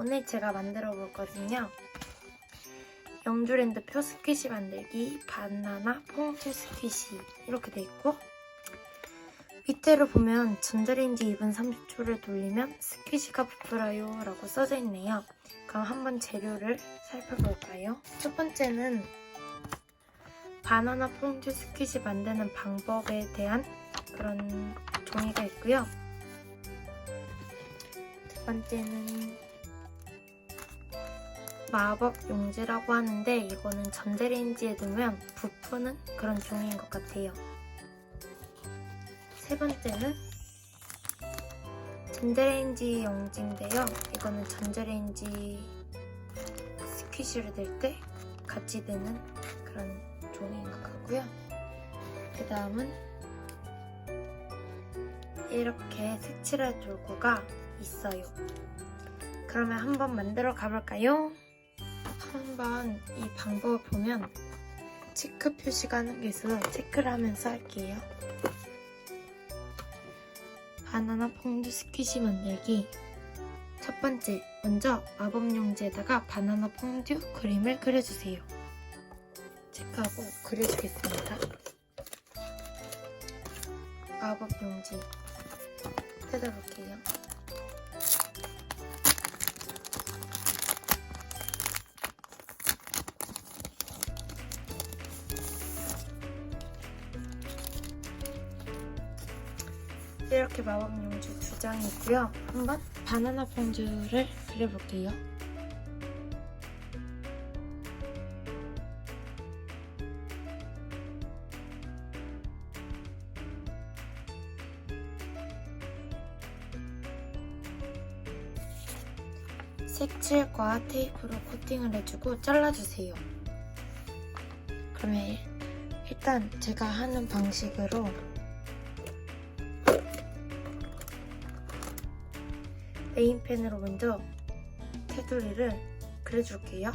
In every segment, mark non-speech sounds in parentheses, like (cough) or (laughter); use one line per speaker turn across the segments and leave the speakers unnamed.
오늘 제가 만들어 볼 거는요. 영주랜드 표 스퀴시 만들기 바나나 퐁듀 스퀴시 이렇게 돼 있고 밑에를 보면 전자레인지 2분 30초를 돌리면 스퀴시가 부풀어요 라고 써져 있네요. 그럼 한번 재료를 살펴볼까요? 첫 번째는 바나나 퐁듀 스퀴시 만드는 방법에 대한 그런 종이가 있고요. 두 번째는 마법 용지라고 하는데 이거는 전자레인지에 넣으면 부푸는 그런 종이인 것 같아요. 세 번째는 전자레인지 용지인데요. 이거는 전자레인지 스퀴시를 낼 때 같이 되는 그런 종이인 것 같고요. 그 다음은 이렇게 색칠할 도구가 있어요. 그러면 한번 만들어 가볼까요? 한번 이 방법을 보면 체크 표시가 하는 게 있어서 체크를 하면서 할게요. 바나나 퐁듀 스퀴시 만들기 첫 번째, 먼저 마법 용지에다가 바나나 퐁듀 그림을 그려주세요. 체크하고 그려주겠습니다. 마법 용지 뜯어볼게요. 이렇게 마법 용지 두 장이 있고요. 한번 바나나 퐁듀를 그려볼게요. 색칠과 테이프로 코팅을 해주고 잘라주세요. 그러면 일단 제가 하는 방식으로 네임펜으로 먼저 테두리를 그려줄게요.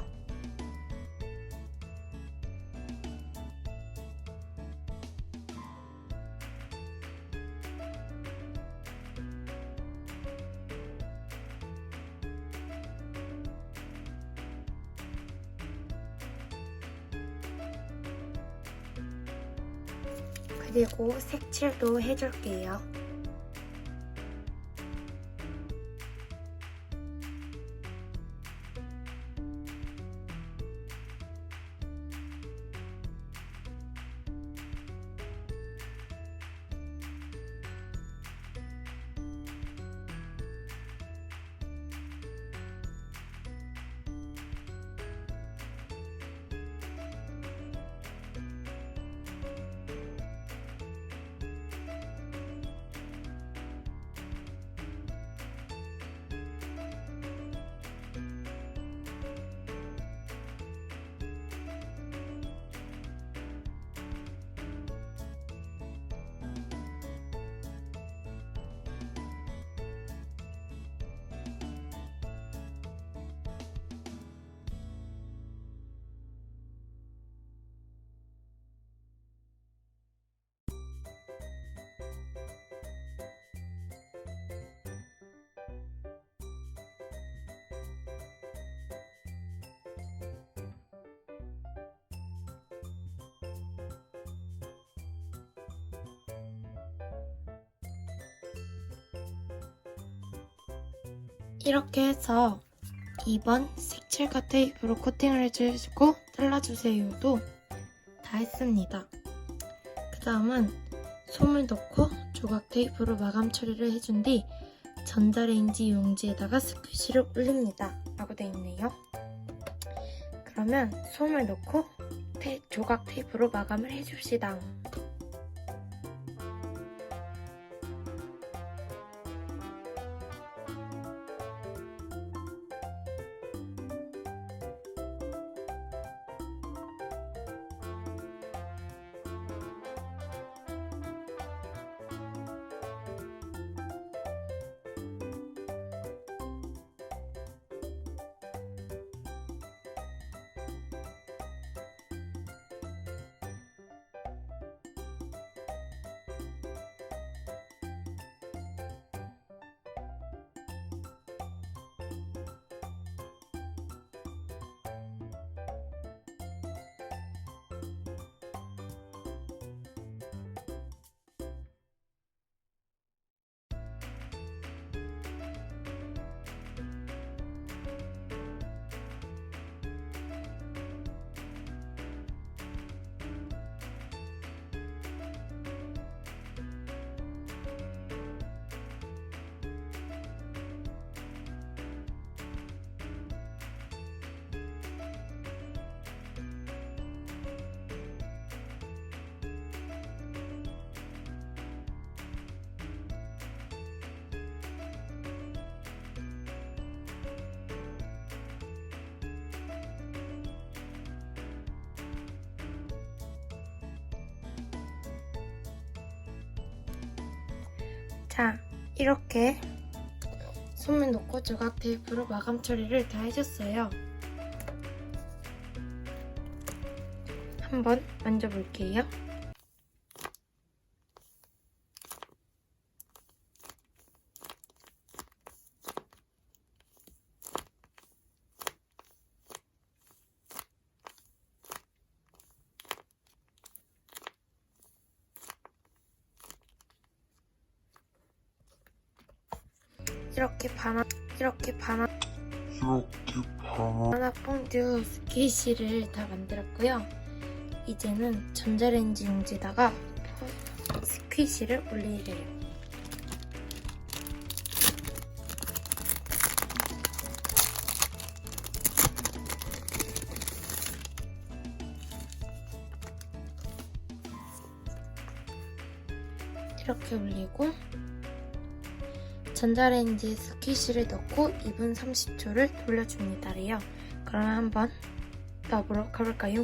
그리고 색칠도 해줄게요. 이렇게 해서 2번 색칠과 테이프로 코팅을 해주시고 잘라주세요도 다 했습니다. 그 다음은 솜을 넣고 조각 테이프로 마감 처리를 해준 뒤 전자레인지 용지에다가 스퀴시를 올립니다. 라고 되어 있네요. 그러면 솜을 넣고 테, 조각 테이프로 마감을 해줍시다. 자, 이렇게 소면 놓고 조각 테이프로 마감 처리를 다 해줬어요. 한번 만져볼게요. 이렇게 바나 이렇게 바나
이렇게 바나
퐁듀 스키시를 다 만들었고요. 이제는 전자레인지 용지에다가 스퀴시를 올리래요. 이렇게 올리고 전자레인지에 스퀴시를 넣고 2분 30초를 돌려줍니다래요. 그러면 한번 넣어보러 가볼까요?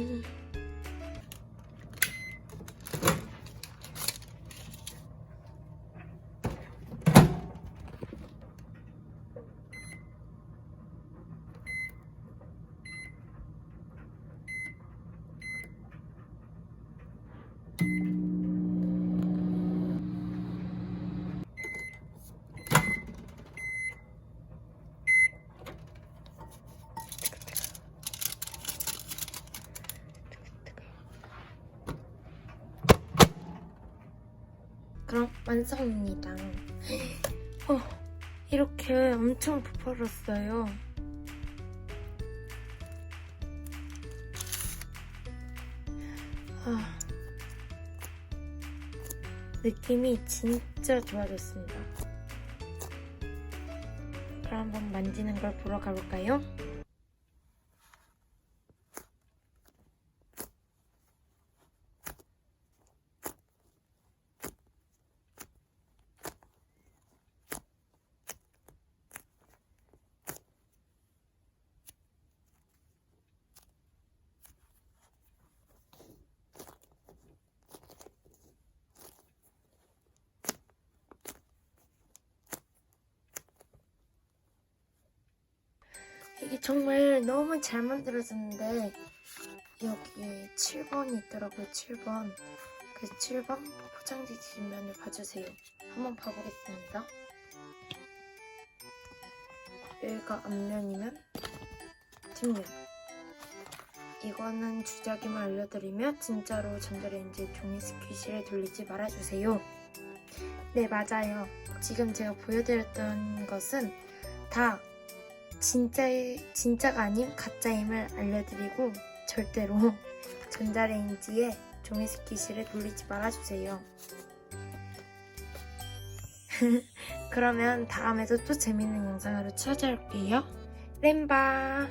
그럼 완성입니다. 어, 이렇게 엄청 부풀었어요. 아, 느낌이 진짜 좋아졌습니다. 그럼 한번 만지는 걸 보러 가볼까요? 이게 정말 너무 잘 만들어졌는데 여기에 7번이 있더라고요 7번. 그 7번 포장지 뒷면을 봐주세요. 한번 봐보겠습니다. 여기가 앞면이면 뒷면. 이거는 주작임을 알려드리며 진짜로 전자레인지 종이 스퀴시를 돌리지 말아주세요. 네 맞아요. 지금 제가 보여드렸던 것은 다 진짜의, 진짜가 아닌 가짜임을 알려드리고 절대로 (laughs) 전자레인지에 종이 스키시를 돌리지 말아주세요. (laughs) 그러면 다음에도 또 재밌는 영상으로 찾아올게요. 램바!